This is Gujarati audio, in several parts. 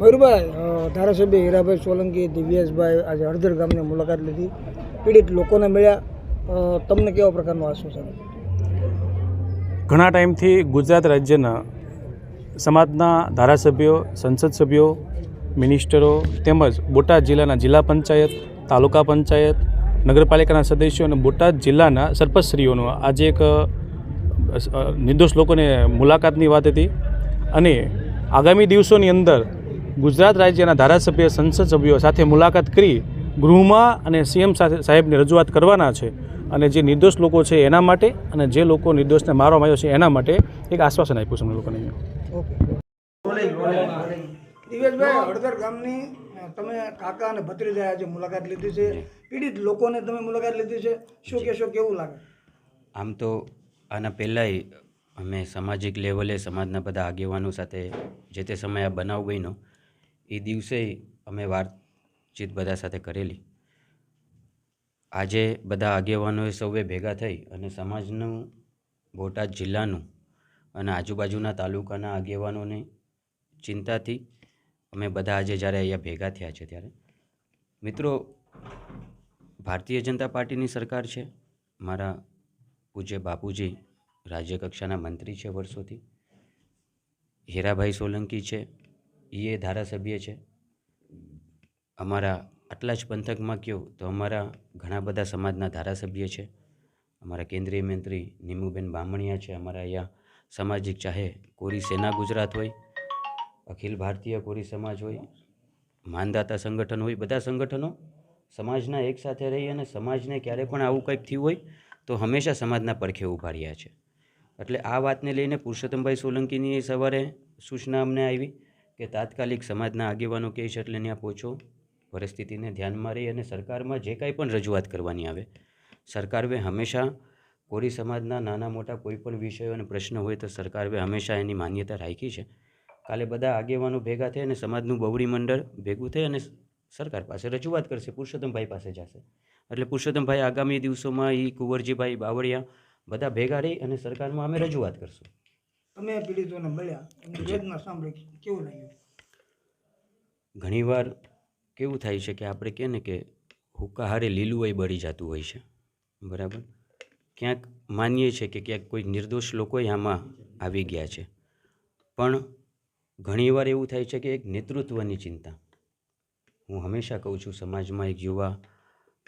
મયુરભાઈ ધારાસભ્ય હીરાભાઈ સોલંકી, દિવ્યેશભાઈ આજે હળદર ગામની મુલાકાત લીધી. પીડિત લોકોને મળ્યા. તમને કેવા પ્રકારનું આશ્વાસન ઘણા ટાઈમથી ગુજરાત રાજ્યના સમાજના ધારાસભ્યો, સંસદ સભ્યો, મિનિસ્ટરો તેમજ બોટાદ જિલ્લાના જિલ્લા પંચાયત, તાલુકા પંચાયત, નગરપાલિકાના સદસ્યો અને બોટાદ જિલ્લાના સરપંચશ્રીઓનો આજે એક નિર્દોષ લોકોને મુલાકાતની વાત હતી. અને આગામી દિવસોની અંદર ગુજરાત રાજ્યના ધારાસભ્ય સંસદ સભ્યો સાથે મુલાકાત કરી ગૃહમાં અને સીએમ સાથે સાહેબને રજૂઆત કરવાના છે અને જે નિર્દોષ લોકો છે એના માટે અને જે લોકો નિર્દોષને મારવામાં આવ્યો છે એના માટે એક આશ્વાસન આપ્યું છે અમને લોકોને અહીંયા. હળદર ગામની તમે કાકા અને ભત્રીજાએ આજે મુલાકાત લીધી છે. પીડિત લોકોને તમે મુલાકાત લીધી છે. શું કહેશો કેવું લાગે? આમ તો આના પહેલાંય અમે સામાજિક લેવલે સમાજના બધા આગેવાનો સાથે જે તે સમયે આ બનાવ બન્યો એ દિવસે અમે વાતચીત બધા સાથે કરેલી. આજે બધા આગેવાનોએ સૌએ ભેગા થઈ અને સમાજનું, બોટાદ જિલ્લાનું અને આજુબાજુના તાલુકાના આગેવાનોની ચિંતાથી અમે બધા આજે જ્યારે અહીંયા ભેગા થયા છે ત્યારે. મિત્રો, ભારતીય જનતા પાર્ટીની સરકાર છે. મારા પૂજ્ય બાપુજી રાજ્ય કક્ષાના મંત્રી છે વર્ષોથી. હીરાભાઈ સોલંકી છે. એ ધારાસભ્ય છે. અમારા આટલા જ પંથકમાં કહ્યું તો અમારા ઘણા બધા સમાજના ધારાસભ્ય છે. અમારા કેન્દ્રીય મંત્રી નીમુબેન બામણિયા છે, અમારા અહીંયા સામાજિક ચાહે કોરી સેના ગુજરાત હોય, અખિલ ભારતીય કોરી સમાજ હોય, માનદાતા સંગઠન હોય, બધા સંગઠનો સમાજના એક સાથે રહી અને સમાજને ક્યારે પણ આવું કંઈક થયું હોય તો હંમેશા સમાજના પડખે ઊભા રહ્યા છે. એટલે આ વાતને લઈને પુરુષોત્તમભાઈ સોલંકીની સવારે સૂચના અમને આવી. કે તાત્કાલિક સમાજના આગેવાનો કહે છે એટલે ત્યાં પહોંચો. પરિસ્થિતિને ધ્યાનમાં રહી અને સરકારમાં જે કાંઈ પણ રજૂઆત કરવાની આવે. સરકારે હંમેશા, કોરી સમાજના નાના મોટા કોઈ પણ વિષયો અને પ્રશ્ન હોય તો સરકારે હંમેશા એની માન્યતા રાખી છે. કાલે બધા આગેવાનો ભેગા થઈ અને સમાજનું બવડી મંડળ ભેગું થઈ અને સરકાર પાસે રજૂઆત કરશે, પુરુષોત્તમભાઈ પાસે જશે. એટલે પુરુષોત્તમભાઈ આગામી દિવસોમાં એ કુંવરજીભાઈ બાવળિયા બધા ભેગા રહી અને સરકારમાં અમે રજૂઆત કરશું. તમે પીડિતોને મળ્યા. એમની વેદના સાંભળી કેવું લાગ્યું? ઘણીવાર કેવું થાય છે કે આપણે કહે ને કે હુકાહારે લીલું હોય બળી જતું હોય છે. બરાબર? ક્યાંક માનીએ છીએ કે ક્યાંક કોઈ નિર્દોષ લોકોય આમાં આવી ગયા છે. પણ ઘણીવાર એવું થાય છે કે એક નેતૃત્વની ચિંતા. હું હંમેશા કહું છું સમાજમાં એક યુવા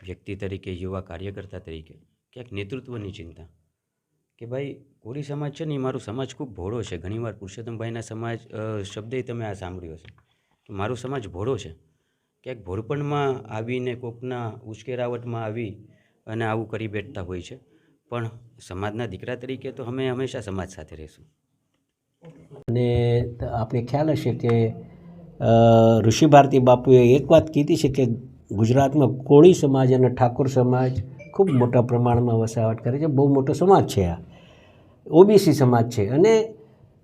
વ્યક્તિ તરીકે યુવા કાર્યકર્તા તરીકે ક્યાંક નેતૃત્વની ચિંતા. કે ભાઈ કોરી સમાજ છે ને, એ મારો સમાજ ખૂબ ભોળો છે. ઘણીવાર પુરુષોત્તમભાઈના સમાજ શબ્દે તમે આ સાંભળ્યો છે કે મારો સમાજ ભોળો છે. ક્યાંક ભોળપણમાં આવીને કોકના ઉશ્કેરાવટમાં આવી અને આવું કરી બેઠતા હોય છે. પણ સમાજના દીકરા તરીકે તો અમે હંમેશા સમાજ સાથે રહીશું. અને આપણે ખ્યાલ હશે કે ઋષિ ભારતી બાપુએ એક વાત કીધી છે કે ગુજરાતમાં કોળી સમાજ અને ઠાકોર સમાજ ખૂબ મોટા પ્રમાણમાં વસાવટ કરે છે. બહુ મોટો સમાજ છે આ. ઓબીસી સમાજ છે. અને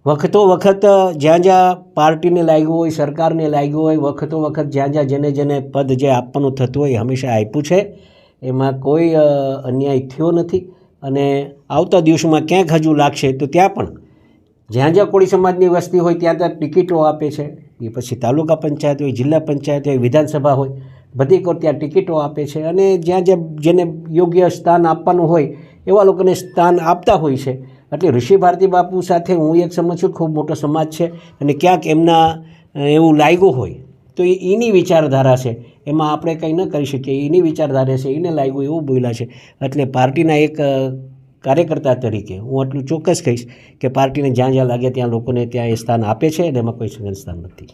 વખતો વખત જ્યાં જ્યાં પાર્ટીને લાગ્યું હોય, સરકારને લાગ્યું હોય વખતો વખત જ્યાં જ્યાં જેને જેને પદ જે આપવાનું થતું હોય હંમેશા આપ્યું છે. એમાં કોઈ અન્યાય થયો નથી. અને આવતા દિવસોમાં ક્યાંક હજુ લાગશે તો ત્યાં પણ જ્યાં જ્યાં કોળી સમાજની વસ્તી હોય ત્યાં ત્યાં ટિકિટો આપે છે. એ પછી તાલુકા પંચાયત હોય, જિલ્લા પંચાયત હોય, વિધાનસભા હોય, બધી કોઈ ત્યાં ટિકિટો આપે છે. અને જ્યાં જ્યાં જેને યોગ્ય સ્થાન આપવાનું હોય એવા લોકોને સ્થાન આપતા હોય છે. એટલે ઋષિ ભારતી બાપુ સાથે હું એક સમજ છું ખૂબ મોટો સમાજ છે અને ક્યાંક એમના એવું લાગ્યું હોય તો એ એની વિચારધારા છે. એમાં આપણે કંઈ ન કરી શકીએ. એની વિચારધારા છે, એને લાગ્યું, એવું બોલ્યા છે. એટલે પાર્ટીના એક કાર્યકર્તા તરીકે હું આટલું ચોક્કસ કહીશ કે પાર્ટીને જ્યાં જ્યાં લાગે ત્યાં લોકોને ત્યાં એ સ્થાન આપે છે અને એમાં કોઈ સંઘન સ્થાન નથી.